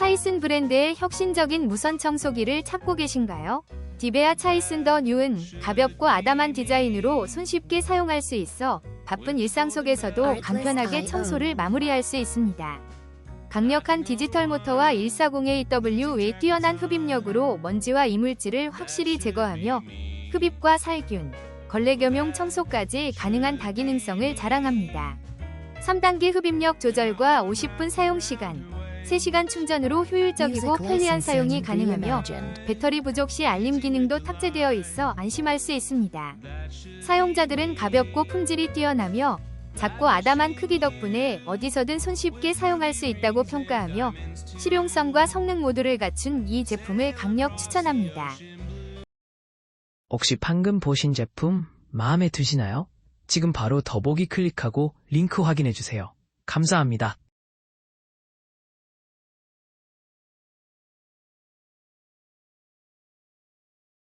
차이슨 브랜드의 혁신적인 무선 청소기를 찾고 계신가요? 디베아 차이슨 더 뉴은 가볍고 아담한 디자인으로 손쉽게 사용할 수 있어 바쁜 일상 속에서도 간편하게 청소를 마무리할 수 있습니다. 강력한 디지털 모터와 140AW 외 뛰어난 흡입력으로 먼지와 이물질을 확실히 제거하며 흡입과 살균, 걸레 겸용 청소까지 가능한 다기능성을 자랑합니다. 3단계 흡입력 조절과 50분 사용 시간, 3시간 충전으로 효율적이고 편리한 사용이 가능하며 배터리 부족 시 알림 기능도 탑재되어 있어 안심할 수 있습니다. 사용자들은 가볍고 품질이 뛰어나며 작고 아담한 크기 덕분에 어디서든 손쉽게 사용할 수 있다고 평가하며 실용성과 성능 모두를 갖춘 이 제품을 강력 추천합니다. 혹시 방금 보신 제품 마음에 드시나요? 지금 바로 더보기 클릭하고 링크 확인해 주세요. 감사합니다.